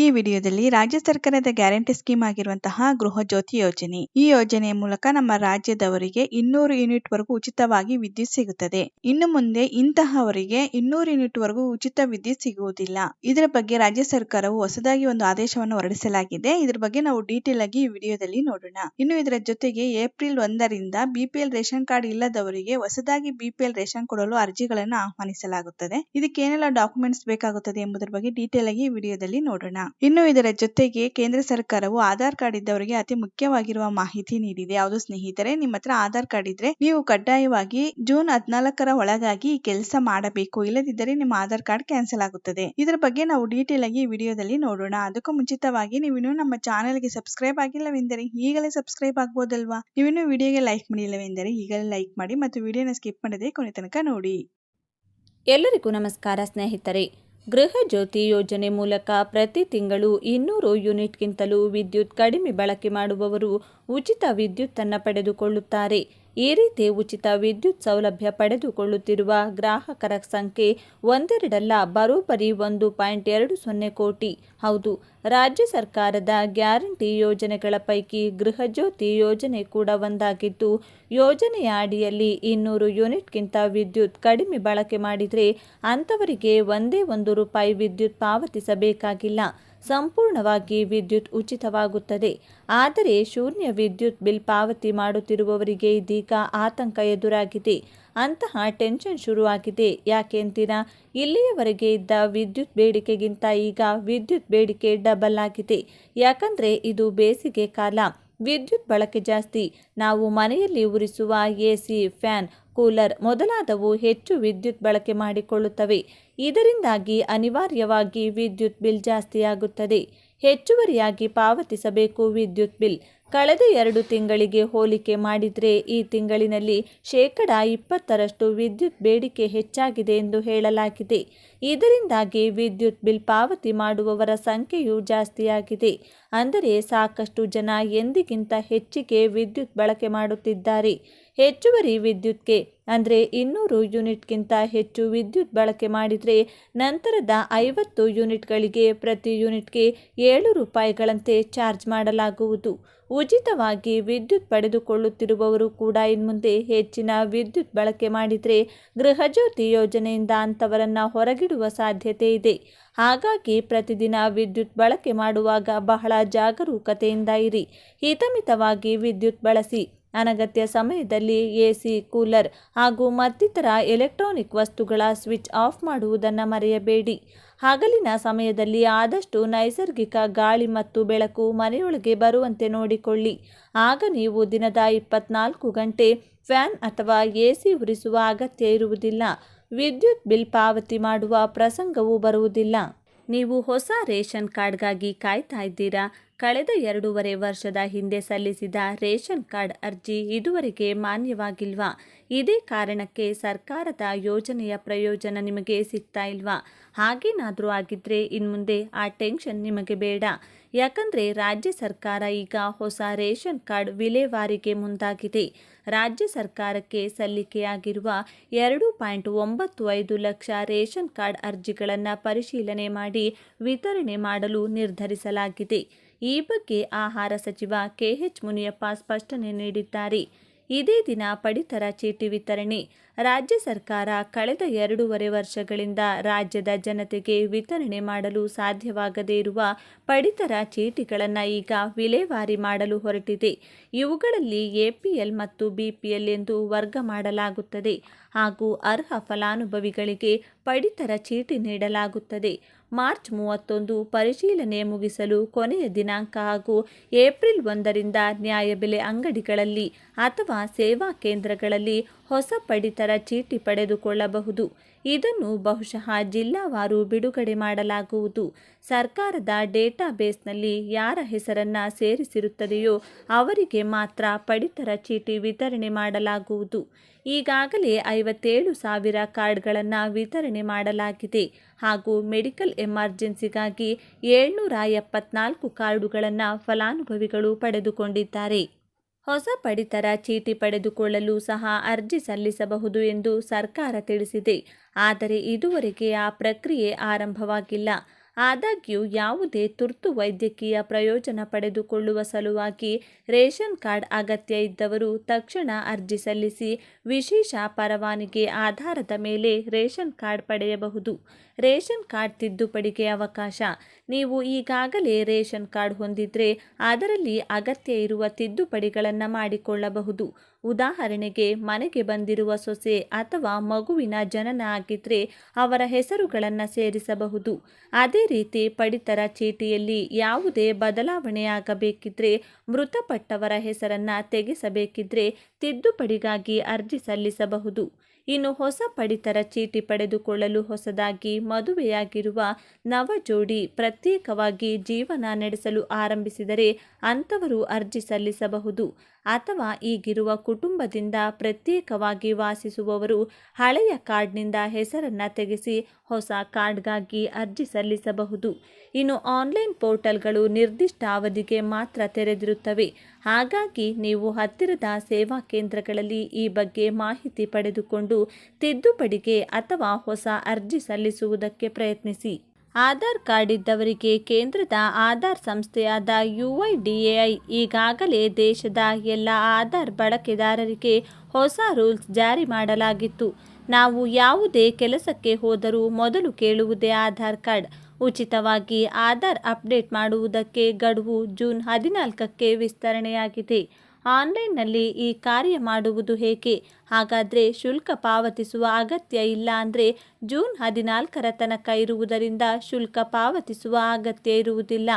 ಈ ವಿಡಿಯೋದಲ್ಲಿ ರಾಜ್ಯ ಸರ್ಕಾರದ ಗ್ಯಾರಂಟಿ ಸ್ಕೀಮ್ ಆಗಿರುವಂತಹ ಗೃಹ ಜ್ಯೋತಿ ಯೋಜನೆ. ಈ ಯೋಜನೆಯ ಮೂಲಕ ನಮ್ಮ ರಾಜ್ಯದವರಿಗೆ ಇನ್ನೂರು ಯೂನಿಟ್ ವರೆಗೂ ಉಚಿತವಾಗಿ ವಿದ್ಯುತ್ ಸಿಗುತ್ತದೆ. ಇನ್ನು ಮುಂದೆ ಇಂತಹವರಿಗೆ ಇನ್ನೂರು ಯೂನಿಟ್ ವರೆಗೂ ಉಚಿತ ವಿದ್ಯುತ್ ಸಿಗುವುದಿಲ್ಲ. ಇದರ ಬಗ್ಗೆ ರಾಜ್ಯ ಸರ್ಕಾರವು ಹೊಸದಾಗಿ ಒಂದು ಆದೇಶವನ್ನು ಹೊರಡಿಸಲಾಗಿದೆ. ಇದರ ಬಗ್ಗೆ ನಾವು ಡೀಟೇಲ್ ಆಗಿ ಈ ವಿಡಿಯೋದಲ್ಲಿ ನೋಡೋಣ. ಇನ್ನು ಇದರ ಜೊತೆಗೆ ಏಪ್ರಿಲ್ ಒಂದರಿಂದ ಬಿಪಿಎಲ್ ರೇಷನ್ ಕಾರ್ಡ್ ಇಲ್ಲದವರಿಗೆ ಹೊಸದಾಗಿ ಬಿಪಿಎಲ್ ರೇಷನ್ ಕೊಡಲು ಅರ್ಜಿಗಳನ್ನು ಆಹ್ವಾನಿಸಲಾಗುತ್ತದೆ. ಇದಕ್ಕೆ ಏನೆಲ್ಲ ಡಾಕ್ಯುಮೆಂಟ್ಸ್ ಬೇಕಾಗುತ್ತದೆ ಎಂಬುದರ ಬಗ್ಗೆ ಡೀಟೇಲ್ ಆಗಿ ಈ ವಿಡಿಯೋದಲ್ಲಿ ನೋಡೋಣ. ಇನ್ನು ಇದರ ಜೊತೆಗೆ ಕೇಂದ್ರ ಸರ್ಕಾರವು ಆಧಾರ್ ಕಾರ್ಡ್ ಇದ್ದವರಿಗೆ ಅತಿ ಮುಖ್ಯವಾಗಿರುವ ಮಾಹಿತಿ ನೀಡಿದೆ. ಯಾವುದು ಸ್ನೇಹಿತರೆ, ನಿಮ್ಮ ಹತ್ರ ಆಧಾರ್ ಕಾರ್ಡ್ ಇದ್ರೆ ನೀವು ಕಡ್ಡಾಯವಾಗಿ ಜೂನ್ ಹದಿನಾಲ್ಕರ ಒಳಗಾಗಿ ಈ ಕೆಲಸ ಮಾಡಬೇಕು. ಇಲ್ಲದಿದ್ದರೆ ನಿಮ್ಮ ಆಧಾರ್ ಕಾರ್ಡ್ ಕ್ಯಾನ್ಸಲ್ ಆಗುತ್ತದೆ. ಇದರ ಬಗ್ಗೆ ನಾವು ಡೀಟೇಲ್ ಆಗಿ ವಿಡಿಯೋದಲ್ಲಿ ನೋಡೋಣ. ಅದಕ್ಕೂ ಮುಂಚಿತವಾಗಿ ನೀವು ನಮ್ಮ ನಮ್ಮ ಚಾನೆಲ್ಗೆ ಸಬ್ಸ್ಕ್ರೈಬ್ ಆಗಿಲ್ಲವೆಂದರೆ ಈಗಲೇ ಸಬ್ಸ್ಕ್ರೈಬ್ ಆಗ್ಬೋದಲ್ವಾ? ನೀವಿನ್ನೂ ವಿಡಿಯೋಗೆ ಲೈಕ್ ಮಾಡಿಲ್ಲವೆಂದರೆ ಈಗಲೇ ಲೈಕ್ ಮಾಡಿ ಮತ್ತು ವಿಡಿಯೋನ ಸ್ಕಿಪ್ ಮಾಡದೆ ಕೊನೆ ತನಕ ನೋಡಿ. ಎಲ್ಲರಿಗೂ ನಮಸ್ಕಾರ ಸ್ನೇಹಿತರೆ. ಗೃಹ ಜ್ಯೋತಿ ಯೋಜನೆ ಮೂಲಕ ಪ್ರತಿ ತಿಂಗಳು ಇನ್ನೂರು ಯೂನಿಟ್ಗಿಂತಲೂ ವಿದ್ಯುತ್ ಕಡಿಮೆ ಬಳಕೆ ಮಾಡುವವರು ಉಚಿತ ವಿದ್ಯುತ್ತನ್ನು ಪಡೆದುಕೊಳ್ಳುತ್ತಾರೆ. ಈ ರೀತಿ ಉಚಿತ ವಿದ್ಯುತ್ ಸೌಲಭ್ಯ ಪಡೆದುಕೊಳ್ಳುತ್ತಿರುವ ಗ್ರಾಹಕರ ಸಂಖ್ಯೆ ಒಂದೆರಡಲ್ಲ, ಬರೋಬ್ಬರಿ ಒಂದು ಪಾಯಿಂಟ್ ಎರಡು ಸೊನ್ನೆ ಕೋಟಿ. ಹೌದು, ರಾಜ್ಯ ಸರ್ಕಾರದ ಗ್ಯಾರಂಟಿ ಯೋಜನೆಗಳ ಪೈಕಿ ಗೃಹಜ್ಯೋತಿ ಯೋಜನೆ ಕೂಡ ಒಂದಾಗಿದ್ದು, ಯೋಜನೆಯ ಅಡಿಯಲ್ಲಿ ಇನ್ನೂರು ಯೂನಿಟ್ಗಿಂತ ವಿದ್ಯುತ್ ಕಡಿಮೆ ಬಳಕೆ ಮಾಡಿದರೆ ಅಂಥವರಿಗೆ ಒಂದೇ ಒಂದು ರೂಪಾಯಿ ವಿದ್ಯುತ್ ಪಾವತಿಸಬೇಕಾಗಿಲ್ಲ. ಸಂಪೂರ್ಣವಾಗಿ ವಿದ್ಯುತ್ ಉಚಿತವಾಗುತ್ತದೆ. ಆದರೆ ಶೂನ್ಯ ವಿದ್ಯುತ್ ಬಿಲ್ ಪಾವತಿ ಮಾಡುತ್ತಿರುವವರಿಗೆ ಇದೀಗ ಆತಂಕ ಎದುರಾಗಿದೆ. ಅಂತಹ ಟೆನ್ಷನ್ ಶುರುವಾಗಿದೆ. ಯಾಕೆಂದಿನ ಇಲ್ಲಿಯವರೆಗೆ ಇದ್ದ ವಿದ್ಯುತ್ ಬೇಡಿಕೆಗಿಂತ ಈಗ ವಿದ್ಯುತ್ ಬೇಡಿಕೆ ಡಬಲ್ ಆಗಿದೆ. ಯಾಕಂದರೆ ಇದು ಬೇಸಿಗೆ ಕಾಲ. ವಿದ್ಯುತ್ ಬಳಕೆ ಜಾಸ್ತಿ. ನಾವು ಮನೆಯಲ್ಲಿ ಉರಿಸುವ ಎ ಸಿ ಫ್ಯಾನ್ ಕೂಲರ್ ಮೊದಲಾದವು ಹೆಚ್ಚು ವಿದ್ಯುತ್ ಬಳಕೆ ಮಾಡಿಕೊಳ್ಳುತ್ತವೆ. ಇದರಿಂದಾಗಿ ಅನಿವಾರ್ಯವಾಗಿ ವಿದ್ಯುತ್ ಬಿಲ್ ಜಾಸ್ತಿಯಾಗುತ್ತದೆ. ಹೆಚ್ಚುವರಿಯಾಗಿ ಪಾವತಿಸಬೇಕು ವಿದ್ಯುತ್ ಬಿಲ್. ಕಳೆದ ಎರಡು ತಿಂಗಳಿಗೆ ಹೋಲಿಕೆ ಮಾಡಿದರೆ ಈ ತಿಂಗಳಿನಲ್ಲಿ ಶೇಕಡ ಇಪ್ಪತ್ತರಷ್ಟು ವಿದ್ಯುತ್ ಬೇಡಿಕೆ ಹೆಚ್ಚಾಗಿದೆ ಎಂದು ಹೇಳಲಾಗಿದೆ. ಇದರಿಂದಾಗಿ ವಿದ್ಯುತ್ ಬಿಲ್ ಪಾವತಿ ಮಾಡುವವರ ಸಂಖ್ಯೆಯೂ ಜಾಸ್ತಿಯಾಗಿದೆ. ಅಂದರೆ ಸಾಕಷ್ಟು ಜನ ಎಂದಿಗಿಂತ ಹೆಚ್ಚಿಗೆ ವಿದ್ಯುತ್ ಬಳಕೆ ಮಾಡುತ್ತಿದ್ದಾರೆ. ಹೆಚ್ಚುವರಿ ವಿದ್ಯುತ್ಗೆ, ಅಂದರೆ ಇನ್ನೂರು ಯೂನಿಟ್ಗಿಂತ ಹೆಚ್ಚು ವಿದ್ಯುತ್ ಬಳಕೆ ಮಾಡಿದರೆ ನಂತರದ ಐವತ್ತು ಯೂನಿಟ್ಗಳಿಗೆ ಪ್ರತಿ ಯೂನಿಟ್ಗೆ ಏಳು ರೂಪಾಯಿಗಳಂತೆ ಚಾರ್ಜ್ ಮಾಡಲಾಗುವುದು. ಉಚಿತವಾಗಿ ವಿದ್ಯುತ್ ಪಡೆದುಕೊಳ್ಳುತ್ತಿರುವವರು ಕೂಡ ಇನ್ಮುಂದೆ ಹೆಚ್ಚಿನ ವಿದ್ಯುತ್ ಬಳಕೆ ಮಾಡಿದರೆ ಗೃಹಜ್ಯೋತಿ ಯೋಜನೆಯಿಂದ ಅಂಥವರನ್ನು ಹೊರಗಿಡುವ ಸಾಧ್ಯತೆ ಇದೆ. ಹಾಗಾಗಿ ಪ್ರತಿದಿನ ವಿದ್ಯುತ್ ಬಳಕೆ ಮಾಡುವಾಗ ಬಹಳ ಜಾಗರೂಕತೆಯಿಂದ ಇರಿ. ಹಿತಮಿತವಾಗಿ ವಿದ್ಯುತ್ ಬಳಸಿ. ಅನಗತ್ಯ ಸಮಯದಲ್ಲಿ ಎಸಿ, ಕೂಲರ್ ಹಾಗೂ ಮತ್ತಿತರ ಎಲೆಕ್ಟ್ರಾನಿಕ್ ವಸ್ತುಗಳ ಸ್ವಿಚ್ ಆಫ್ ಮಾಡುವುದನ್ನು ಮರೆಯಬೇಡಿ. ಹಗಲಿನ ಸಮಯದಲ್ಲಿ ಆದಷ್ಟು ನೈಸರ್ಗಿಕ ಗಾಳಿ ಮತ್ತು ಬೆಳಕು ಮನೆಯೊಳಗೆ ಬರುವಂತೆ ನೋಡಿಕೊಳ್ಳಿ. ಆಗ ನೀವು ದಿನದ ಇಪ್ಪತ್ನಾಲ್ಕು ಗಂಟೆ ಫ್ಯಾನ್ ಅಥವಾ ಎಸಿ ಉರಿಸುವ ಅಗತ್ಯ ಇರುವುದಿಲ್ಲ. ವಿದ್ಯುತ್ ಬಿಲ್ ಪಾವತಿ ಮಾಡುವ ಪ್ರಸಂಗವೂ ಬರುವುದಿಲ್ಲ. ನೀವು ಹೊಸ ರೇಷನ್ ಕಾರ್ಡ್ಗಾಗಿ ಕಾಯ್ತಾ ಇದ್ದೀರಾ? ಕಳೆದ ಎರಡೂವರೆ ವರ್ಷದ ಹಿಂದೆ ಸಲ್ಲಿಸಿದ ರೇಷನ್ ಕಾರ್ಡ್ ಅರ್ಜಿ ಇದುವರೆಗೆ ಮಾನ್ಯವಾಗಿಲ್ವಾ? ಇದೇ ಕಾರಣಕ್ಕೆ ಸರ್ಕಾರದ ಯೋಜನೆಯ ಪ್ರಯೋಜನ ನಿಮಗೆ ಸಿಗ್ತಾ ಇಲ್ವಾ? ಹಾಗೇನಾದರೂ ಆಗಿದ್ದರೆ ಇನ್ಮುಂದೆ ಆ ಟೆನ್ಷನ್ ನಿಮಗೆ ಬೇಡ. ಯಾಕಂದರೆ ರಾಜ್ಯ ಸರ್ಕಾರ ಈಗ ಹೊಸ ರೇಷನ್ ಕಾರ್ಡ್ ವಿಲೇವಾರಿಗೆ ಮುಂದಾಗಿದೆ. ರಾಜ್ಯ ಸರ್ಕಾರಕ್ಕೆ ಸಲ್ಲಿಕೆಯಾಗಿರುವ ಎರಡು ಪಾಯಿಂಟ್ ಒಂಬತ್ತು ಐದು ಲಕ್ಷ ರೇಷನ್ ಕಾರ್ಡ್ ಅರ್ಜಿಗಳನ್ನು ಪರಿಶೀಲನೆ ಮಾಡಿ ವಿತರಣೆ ಮಾಡಲು ನಿರ್ಧರಿಸಲಾಗಿದೆ. ಈ ಬಗ್ಗೆ ಆಹಾರ ಸಚಿವ ಕೆಎಚ್ ಮುನಿಯಪ್ಪ ಸ್ಪಷ್ಟನೆ ನೀಡಿದ್ದಾರೆ. ಇದೇ ದಿನ ಪಡಿತರ ಚೀಟಿ ವಿತರಣೆ. ರಾಜ್ಯ ಸರ್ಕಾರ ಕಳೆದ ಎರಡೂವರೆ ವರ್ಷಗಳಿಂದ ರಾಜ್ಯದ ಜನತೆಗೆ ವಿತರಣೆ ಮಾಡಲು ಸಾಧ್ಯವಾಗದೇ ಇರುವ ಪಡಿತರ ಚೀಟಿಗಳನ್ನು ಈಗ ವಿಲೇವಾರಿ ಮಾಡಲು ಹೊರಟಿದೆ. ಇವುಗಳಲ್ಲಿ ಎಪಿಎಲ್ ಮತ್ತು ಬಿಪಿಎಲ್ ಎಂದು ವರ್ಗ ಮಾಡಲಾಗುತ್ತದೆ ಹಾಗೂ ಅರ್ಹ ಫಲಾನುಭವಿಗಳಿಗೆ ಪಡಿತರ ಚೀಟಿ ನೀಡಲಾಗುತ್ತದೆ. ಮಾರ್ಚ್ ಮೂವತ್ತೊಂದು ಪರಿಶೀಲನೆ ಮುಗಿಸಲು ಕೊನೆಯ ದಿನಾಂಕ ಹಾಗೂ ಏಪ್ರಿಲ್ ಒಂದರಿಂದ ನ್ಯಾಯಬೆಲೆ ಅಂಗಡಿಗಳಲ್ಲಿ ಅಥವಾ ಸೇವಾ ಕೇಂದ್ರಗಳಲ್ಲಿ ಹೊಸ ಪಡಿತರ ಚೀಟಿ ಪಡೆದುಕೊಳ್ಳಬಹುದು. ಇದನ್ನು ಬಹುಶಃ ಜಿಲ್ಲಾವಾರು ಬಿಡುಗಡೆ ಮಾಡಲಾಗುವುದು. ಸರ್ಕಾರದ ಡೇಟಾಬೇಸ್ನಲ್ಲಿ ಯಾರ ಹೆಸರನ್ನು ಸೇರಿಸಿರುತ್ತದೆಯೋ ಅವರಿಗೆ ಮಾತ್ರ ಪಡಿತರ ಚೀಟಿ ವಿತರಣೆ ಮಾಡಲಾಗುವುದು. ಈಗಾಗಲೇ ಐವತ್ತೇಳು ಸಾವಿರ ಕಾರ್ಡ್ಗಳನ್ನು ವಿತರಣೆ ಮಾಡಲಾಗಿದೆ. ಹಾಗೂ ಮೆಡಿಕಲ್ ಎಮರ್ಜೆನ್ಸಿಗಾಗಿ ಏಳ್ನೂರ ಎಪ್ಪತ್ನಾಲ್ಕು ಕಾರ್ಡುಗಳನ್ನು ಫಲಾನುಭವಿಗಳು ಪಡೆದುಕೊಂಡಿದ್ದಾರೆ. ಹೊಸ ಪಡಿತರ ಚೀಟಿ ಪಡೆದುಕೊಳ್ಳಲು ಸಹ ಅರ್ಜಿ ಸಲ್ಲಿಸಬಹುದು ಎಂದು ಸರ್ಕಾರ ತಿಳಿಸಿದೆ. ಆದರೆ ಇದುವರೆಗೆ ಆ ಪ್ರಕ್ರಿಯೆ ಆರಂಭವಾಗಿಲ್ಲ. ಆದಾಗ್ಯೂ ಯಾವುದೇ ತುರ್ತು ವೈದ್ಯಕೀಯ ಪ್ರಯೋಜನ ಪಡೆದುಕೊಳ್ಳುವ ಸಲುವಾಗಿ ರೇಷನ್ ಕಾರ್ಡ್ ಅಗತ್ಯ ಇದ್ದವರು ತಕ್ಷಣ ಅರ್ಜಿ ಸಲ್ಲಿಸಿ ವಿಶೇಷ ಪರವಾನಿಗೆ ಆಧಾರದ ಮೇಲೆ ರೇಷನ್ ಕಾರ್ಡ್ ಪಡೆಯಬಹುದು. ರೇಷನ್ ಕಾರ್ಡ್ ತಿದ್ದುಪಡಿಗೆ ಅವಕಾಶ. ನೀವು ಈಗಾಗಲೇ ರೇಷನ್ ಕಾರ್ಡ್ ಹೊಂದಿದ್ರೆ ಅದರಲ್ಲಿ ಅಗತ್ಯ ಇರುವ ತಿದ್ದುಪಡಿಗಳನ್ನು ಮಾಡಿಕೊಳ್ಳಬಹುದು. ಉದಾಹರಣೆಗೆ ಮನೆಗೆ ಬಂದಿರುವ ಸೊಸೆ ಅಥವಾ ಮಗುವಿನ ಜನನ ಆಗಿದ್ರೆ ಅವರ ಹೆಸರುಗಳನ್ನು ಸೇರಿಸಬಹುದು. ಅದೇ ರೀತಿ ಪಡಿತರ ಚೀಟಿಯಲ್ಲಿ ಯಾವುದೇ ಬದಲಾವಣೆಯಾಗಬೇಕಿದ್ರೆ ಮೃತಪಟ್ಟವರ ಹೆಸರನ್ನು ತೆಗೆಸಬೇಕಿದ್ರೆ ತಿದ್ದುಪಡಿಗಾಗಿ ಅರ್ಜಿ ಸಲ್ಲಿಸಬಹುದು. ಇನ್ನು ಹೊಸ ಪಡಿತರ ಚೀಟಿ ಪಡೆದುಕೊಳ್ಳಲು ಹೊಸದಾಗಿ ಮದುವೆಯಾಗಿರುವ ನವ ಜೋಡಿ ಪ್ರತ್ಯೇಕವಾಗಿ ಜೀವನ ನಡೆಸಲು ಆರಂಭಿಸಿದರೆ ಅಂಥವರು ಅರ್ಜಿ ಸಲ್ಲಿಸಬಹುದು. ಅಥವಾ ಈಗಿರುವ ಕುಟುಂಬದಿಂದ ಪ್ರತ್ಯೇಕವಾಗಿ ವಾಸಿಸುವವರು ಹಳೆಯ ಕಾರ್ಡ್ನಿಂದ ಹೆಸರನ್ನು ತೆಗೆಸಿ ಹೊಸ ಕಾರ್ಡ್ಗಾಗಿ ಅರ್ಜಿ ಸಲ್ಲಿಸಬಹುದು. ಇನ್ನು ಆನ್ಲೈನ್ ಪೋರ್ಟಲ್ಗಳು ನಿರ್ದಿಷ್ಟ ಅವಧಿಗೆ ಮಾತ್ರ ತೆರೆದಿರುತ್ತವೆ. ಹಾಗಾಗಿ ನೀವು ಹತ್ತಿರದ ಸೇವಾ ಕೇಂದ್ರಗಳಲ್ಲಿ ಈ ಬಗ್ಗೆ ಮಾಹಿತಿ ಪಡೆದುಕೊಂಡು ತಿದ್ದುಪಡಿಗೆ ಅಥವಾ ಹೊಸ ಅರ್ಜಿ ಸಲ್ಲಿಸುವುದಕ್ಕೆ ಪ್ರಯತ್ನಿಸಿ. ಆಧಾರ್ ಕಾರ್ಡ್ ಇದ್ದವರಿಗೆ ಕೇಂದ್ರದ ಆಧಾರ್ ಸಂಸ್ಥೆಯಾದ ಯುಐಡಿಎಐ ಈಗಾಗಲೇ ದೇಶದ ಎಲ್ಲ ಆಧಾರ್ ಬಳಕೆದಾರರಿಗೆ ಹೊಸ ರೂಲ್ಸ್ ಜಾರಿ ಮಾಡಲಾಗಿತ್ತು. ನಾವು ಯಾವುದೇ ಕೆಲಸಕ್ಕೆ ಹೋದರೂ ಮೊದಲು ಕೇಳುವುದೇ ಆಧಾರ್ ಕಾರ್ಡ್. ಉಚಿತವಾಗಿ ಆಧಾರ್ ಅಪ್ಡೇಟ್ ಮಾಡುವುದಕ್ಕೆ ಗಡುವು ಜೂನ್ ಹದಿನಾಲ್ಕಕ್ಕೆ ವಿಸ್ತರಣೆಯಾಗಿದೆ. ಆನ್ಲೈನ್ನಲ್ಲಿ ಈ ಕಾರ್ಯ ಮಾಡುವುದು ಹೇಗೆ? ಹಾಗಾದರೆ ಶುಲ್ಕ ಪಾವತಿಸುವ ಅಗತ್ಯ ಇಲ್ಲ ಅಂದರೆ ಜೂನ್ ಹದಿನಾಲ್ಕರ ತನಕ ಇರುವುದರಿಂದ ಶುಲ್ಕ ಪಾವತಿಸುವ ಅಗತ್ಯ ಇರುವುದಿಲ್ಲ.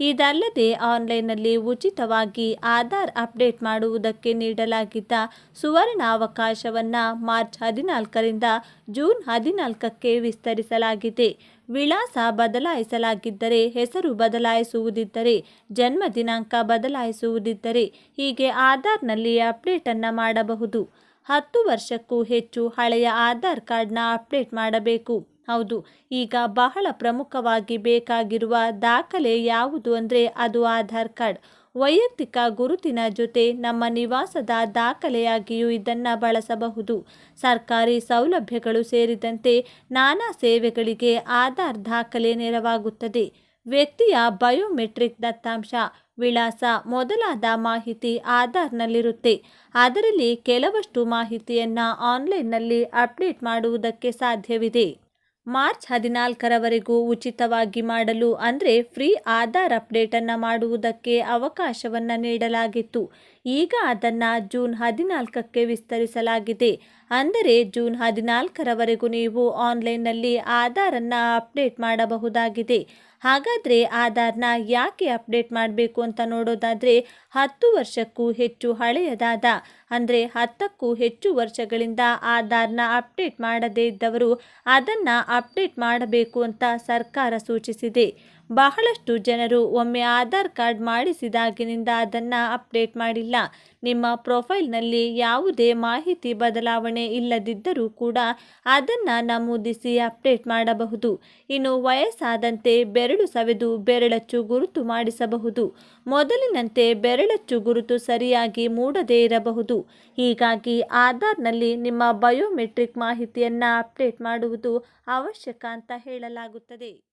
ಇದಲ್ಲದೆ ಆನ್ಲೈನ್ನಲ್ಲಿ ಉಚಿತವಾಗಿ ಆಧಾರ್ ಅಪ್ಡೇಟ್ ಮಾಡುವುದಕ್ಕೆ ನೀಡಲಾಗಿದ್ದ ಸುವರ್ಣ ಅವಕಾಶವನ್ನು ಮಾರ್ಚ್ ಹದಿನಾಲ್ಕರಿಂದ ಜೂನ್ ಹದಿನಾಲ್ಕಕ್ಕೆ ವಿಸ್ತರಿಸಲಾಗಿದೆ. ವಿಳಾಸ ಬದಲಾಯಿಸಲಾಗಿದ್ದರೆ ಹೆಸರು ಬದಲಾಯಿಸುವುದಿದ್ದರೆ ಜನ್ಮ ದಿನಾಂಕ ಬದಲಾಯಿಸುವುದಿದ್ದರೆ ಹೀಗೆ ಆಧಾರ್ನಲ್ಲಿ ಅಪ್ಡೇಟನ್ನು ಮಾಡಬಹುದು. ಹತ್ತು ವರ್ಷಕ್ಕೂ ಹೆಚ್ಚು ಹಳೆಯ ಆಧಾರ್ ಕಾರ್ಡ್ನ ಅಪ್ಡೇಟ್ ಮಾಡಬೇಕು. ಹೌದು, ಈಗ ಬಹಳ ಪ್ರಮುಖವಾಗಿ ಬೇಕಾಗಿರುವ ದಾಖಲೆ ಯಾವುದು ಅಂದರೆ ಅದು ಆಧಾರ್ ಕಾರ್ಡ್. ವೈಯಕ್ತಿಕ ಗುರುತಿನ ಜೊತೆ ನಮ್ಮ ನಿವಾಸದ ದಾಖಲೆಯಾಗಿಯೂ ಇದನ್ನು ಬಳಸಬಹುದು. ಸರ್ಕಾರಿ ಸೌಲಭ್ಯಗಳು ಸೇರಿದಂತೆ ನಾನಾ ಸೇವೆಗಳಿಗೆ ಆಧಾರ್ ದಾಖಲೆ ನೆರವಾಗುತ್ತದೆ. ವ್ಯಕ್ತಿಯ ಬಯೋಮೆಟ್ರಿಕ್ ದತ್ತಾಂಶ, ವಿಳಾಸ ಮೊದಲಾದ ಮಾಹಿತಿ ಆಧಾರ್ನಲ್ಲಿರುತ್ತೆ. ಅದರಲ್ಲಿ ಕೆಲವಷ್ಟು ಮಾಹಿತಿಯನ್ನು ಆನ್ಲೈನ್ನಲ್ಲಿ ಅಪ್ಡೇಟ್ ಮಾಡುವುದಕ್ಕೆ ಸಾಧ್ಯವಿದೆ. ಮಾರ್ಚ್ ಹದಿನಾಲ್ಕರವರೆಗೂ ಉಚಿತವಾಗಿ ಮಾಡಲು ಅಂದರೆ ಫ್ರೀ ಆಧಾರ್ ಅಪ್ಡೇಟನ್ನು ಮಾಡುವುದಕ್ಕೆ ಅವಕಾಶವನ್ನು ನೀಡಲಾಗಿತ್ತು. ಈಗ ಅದನ್ನು ಜೂನ್ ಹದಿನಾಲ್ಕಕ್ಕೆ ವಿಸ್ತರಿಸಲಾಗಿದೆ. ಅಂದರೆ ಜೂನ್ ಹದಿನಾಲ್ಕರವರೆಗೂ ನೀವು ಆನ್ಲೈನ್ನಲ್ಲಿ ಆಧಾರನ್ನು ಅಪ್ಡೇಟ್ ಮಾಡಬಹುದಾಗಿದೆ. ಹಾಗಾದರೆ ಆಧಾರ್ನ ಯಾಕೆ ಅಪ್ಡೇಟ್ ಮಾಡಬೇಕು ಅಂತ ನೋಡೋದಾದರೆ ಹತ್ತು ವರ್ಷಕ್ಕೂ ಹೆಚ್ಚು ಹಳೆಯದಾದ, ಅಂದರೆ ಹತ್ತಕ್ಕೂ ಹೆಚ್ಚು ವರ್ಷಗಳಿಂದ ಆಧಾರ್ನ ಅಪ್ಡೇಟ್ ಮಾಡದೇ ಇದ್ದವರು ಅದನ್ನು ಅಪ್ಡೇಟ್ ಮಾಡಬೇಕು ಅಂತ ಸರ್ಕಾರ ಸೂಚಿಸಿದೆ. ಬಹಳಷ್ಟು ಜನರು ಒಮ್ಮೆ ಆಧಾರ್ ಕಾರ್ಡ್ ಮಾಡಿಸಿದಾಗಿನಿಂದ ಅದನ್ನು ಅಪ್ಡೇಟ್ ಮಾಡಿಲ್ಲ. ನಿಮ್ಮ ಪ್ರೊಫೈಲ್ನಲ್ಲಿ ಯಾವುದೇ ಮಾಹಿತಿ ಬದಲಾವಣೆ ಇಲ್ಲದಿದ್ದರೂ ಕೂಡ ಅದನ್ನು ನಮೂದಿಸಿ ಅಪ್ಡೇಟ್ ಮಾಡಬಹುದು. ಇನ್ನು ವಯಸ್ಸಾದಂತೆ ಬೆರಳು ಸವೆದು ಬೆರಳಚ್ಚು ಗುರುತು ಮಾಡಿಸಬಹುದು. ಮೊದಲಿನಂತೆ ಬೆರಳಚ್ಚು ಗುರುತು ಸರಿಯಾಗಿ ಮೂಡದೇ ಇರಬಹುದು. ಹೀಗಾಗಿ ಆಧಾರ್ನಲ್ಲಿ ನಿಮ್ಮ ಬಯೋಮೆಟ್ರಿಕ್ ಮಾಹಿತಿಯನ್ನು ಅಪ್ಡೇಟ್ ಮಾಡುವುದು ಅವಶ್ಯಕ ಅಂತ ಹೇಳಲಾಗುತ್ತದೆ.